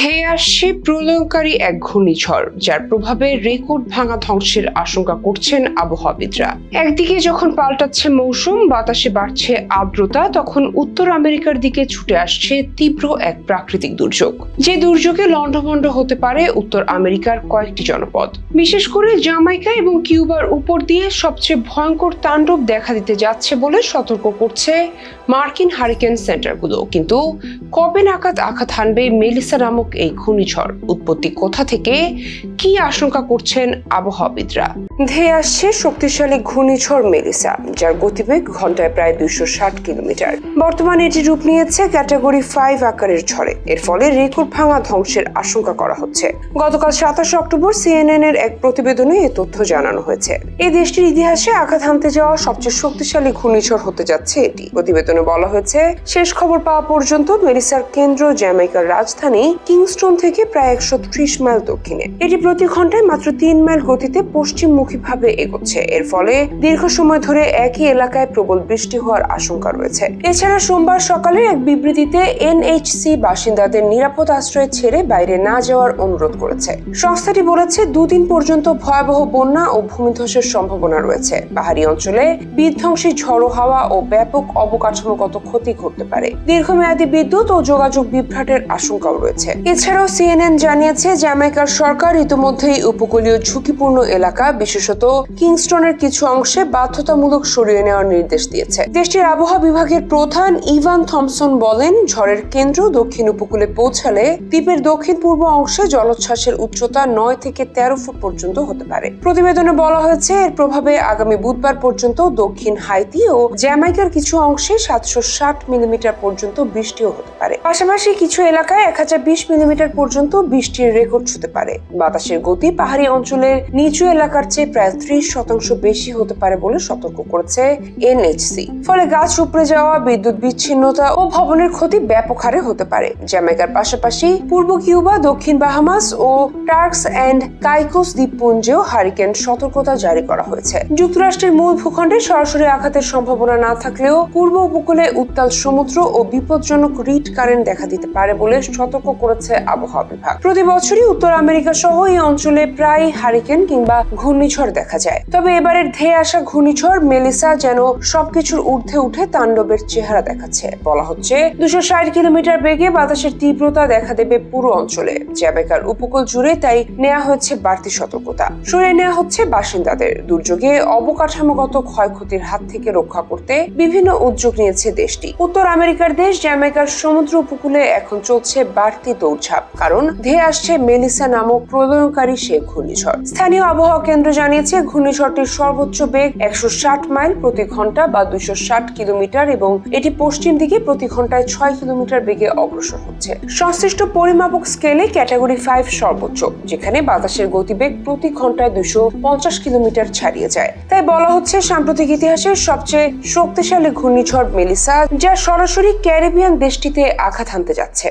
ধেয়ে আসছে প্রলয়ঙ্কারী এক ঘূর্ণিঝড়, যার প্রভাবে রেকর্ড ভাঙা ধ্বংসের আশঙ্কা করছেন আবহাওয়াবিদরা। একদিকে যখন পাল্টাচ্ছে মৌসুম, বাতাসে বাড়ছে আর্দ্রতা, তখন উত্তর আমেরিকার দিকে ছুটে আসছে তীব্র এক প্রাকৃতিক দুর্যোগ। যে দুর্যোগে লণ্ডভণ্ড হতে পারে উত্তর আমেরিকার কয়েকটি জনপদ। বিশেষ করে জামাইকা এবং কিউবার উপর দিয়ে সবচেয়ে ভয়ঙ্কর তাণ্ডব দেখা দিতে যাচ্ছে বলে সতর্ক করছে মার্কিন হারিকেন সেন্টারগুলো। কিন্তু কবে নাগাদ আঘাত হানবে মেলিসা নামক এই ঘূর্ণিঝড় উৎপত্তি কোথা থেকে কি আশঙ্কা করছেন আবহাওয়াবিদরা? ধেয়ে আসছে শক্তিশালী ঘূর্ণিঝড় মেলিসা, যার গতিবেগ ঘন্টায় প্রায় দুইশো ষাট কিলোমিটার। বর্তমানে এটি রূপ নিয়েছে ক্যাটাগরি ফাইভ আকারের ঝড়ে। এর ফলে রেকর্ড ভাঙা ধ্বংসের আশঙ্কা করা হচ্ছে। গতকাল সাতাশে অক্টোবর সিএনএন এর এক প্রতিবেদনে এ তথ্য জানানো হয়েছে। এই দেশটির ইতিহাসে আঘাত হানতে যাওয়া সবচেয়ে শক্তিশালী ঘূর্ণিঝড় হতে যাচ্ছে এটি। প্রতিবেদনে বলা হয়েছে, শেষ খবর পাওয়া পর্যন্ত মেলিসার কেন্দ্র জ্যামাইকার রাজধানী কিংস্টন থেকে প্রায় একশো ত্রিশ মাইল দক্ষিণে। এটি প্রতি ঘন্টায় মাত্র তিন মাইল গতিতে পশ্চিমমুখী ভাবে এগোচ্ছে। এর ফলে দীর্ঘ সময় ধরে একই এলাকায় প্রবল বৃষ্টি হওয়ার আশঙ্কা রয়েছে। এছাড়া সোমবার সকালে এক বিবৃতিতে এনএইচসি বাসিন্দাদের নিরাপদ আশ্রয় ছেড়ে বাইরে না যাওয়ার অনুরোধ করেছে। সংস্থাটি বলেছে, দুদিন পর্যন্ত ভয়াবহ বন্যা ও ভূমিধসের সম্ভাবনা রয়েছে। পাহাড়ি অঞ্চলে বিধ্বংসী ঝড়ো হাওয়া ও ব্যাপক অবকাঠামোগত ক্ষতি ঘটতে পারে। দীর্ঘমেয়াদী বিদ্যুৎ ও যোগাযোগ বিভ্রাটের আশঙ্কাও রয়েছে। এছাড়াও সিএনএন জানিয়েছে জ্যামাইকার সরকার ইতিমধ্যেই উপকূলীয় ঝুঁকিপূর্ণ এলাকা, বিশেষত কিংস্টনের কিছু অংশে বাধ্যতামূলক সরিয়ে নেওয়ার নির্দেশ দিয়েছে। দেশটির আবহাওয়া বিভাগের প্রধান ইভান থমসন বলেন, ঝড়ের কেন্দ্র দক্ষিণ উপকূলে পৌঁছালে দ্বীপের দক্ষিণ পূর্ব অংশে জলোচ্ছ্বাসের উচ্চতা নয় থেকে তেরো ফুট পর্যন্ত হতে পারে। প্রতিবেদনে বলা হয়েছে, এর প্রভাবে আগামী বুধবার পর্যন্ত দক্ষিণ হাইতি ও জ্যামাইকার কিছু অংশে সাতশো ষাট মিলিমিটার পর্যন্ত বৃষ্টিও হতে পারে। পাশাপাশি কিছু এলাকায় এক হাজার বিশ মিলিমিটার পর্যন্ত বৃষ্টির রেকর্ড ছুতে পারে। বাতাসের গতি পাহাড়ি অঞ্চলের নিচু এলাকার চেয়ে প্রায় ত্রিশ শতাংশ বেশি হতে পারে বলে সতর্ক করেছে এনএইচসি। ফলে গাছ উপড়ে যাওয়া, বিদ্যুৎ বিচ্ছিন্নতা ও ভবনের ক্ষতি ব্যাপক হারে হতে পারে। জ্যামাইকার পাশাপাশি পূর্ব কিউবা, দক্ষিণ বাহামাস ও টার্কস অ্যান্ড কাইকোস দ্বীপপুঞ্জেও হারিকেন সতর্কতা জারি করা হয়েছে। যুক্তরাষ্ট্রের মূল ভূখণ্ডে সরাসরি আঘাতের সম্ভাবনা না থাকলেও পূর্ব উপকূলে উত্তাল সমুদ্র ও বিপজ্জনক রিড কারেন্ট দেখা দিতে পারে বলে সতর্ক করেছে আবহাওয়া বিভাগ। প্রতি বছরই উত্তর আমেরিকা সহ এই অঞ্চলে প্রায় হারিকেন কিংবা ঘূর্ণিঝড় দেখা যায়। তবে এবারের ধেয়ে আসা ঘূর্ণিঝড় মেলিসা যেন সবকিছুর ঊর্ধ্বে উঠে তাণ্ডবের চেহারা দেখাচ্ছে। বলা হচ্ছে, দুশো ষাট কিলোমিটার বেগে বাতাসের তীব্রতা দেখা দেবে পুরো অঞ্চলে। জ্যাবেকার উপকূল জুড়ে তাই নেওয়া হয়েছে বাড়তি সতর্কতা। সরিয়ে নেওয়া হচ্ছে বাসিন্দাদের। দুর্যোগে অবকাঠামোগত ক্ষয়ক্ষতির হাত থেকে রক্ষা করতে বিভিন্ন উদ্যোগ নিয়েছে দেশটি। উত্তর আমেরিকার দেশ জ্যামাইকার সমুদ্র উপকূলে এখন চলছে বাড়তি দৌড়ঝাঁপ। কারণ ধেয়ে আসছে মেলিসা নামক প্রলয়ঙ্কারী সে ঘূর্ণিঝড়। স্থানীয় আবহাওয়া কেন্দ্র জানিয়েছে, ঘূর্ণিঝড়টির সর্বোচ্চ বেগ একশো ষাট মাইল প্রতি ঘণ্টা বা দুশো কিলোমিটার এবং এটি পশ্চিম দিকে প্রতি ঘন্টায় ছয় কিলোমিটার বেগে অগ্রসর হচ্ছে। সংশ্লিষ্ট পরিমাপক স্কেলে ক্যাটাগরি ফাইভ সর্বোচ্চ, যেখানে বাতাসের গতিবেগ প্রতি ঘন্টায় দুশো কিলোমিটার ছাড়িয়ে যায়। তাই বলা হচ্ছে, সাম্প্রতিক ইতিহাসের সবচেয়ে শক্তিশালী ঘূর্ণিঝড় মেলিসা, যা সরাসরি ক্যারিবিয়ান দেশটিতে আঘাত হানতে যাচ্ছে।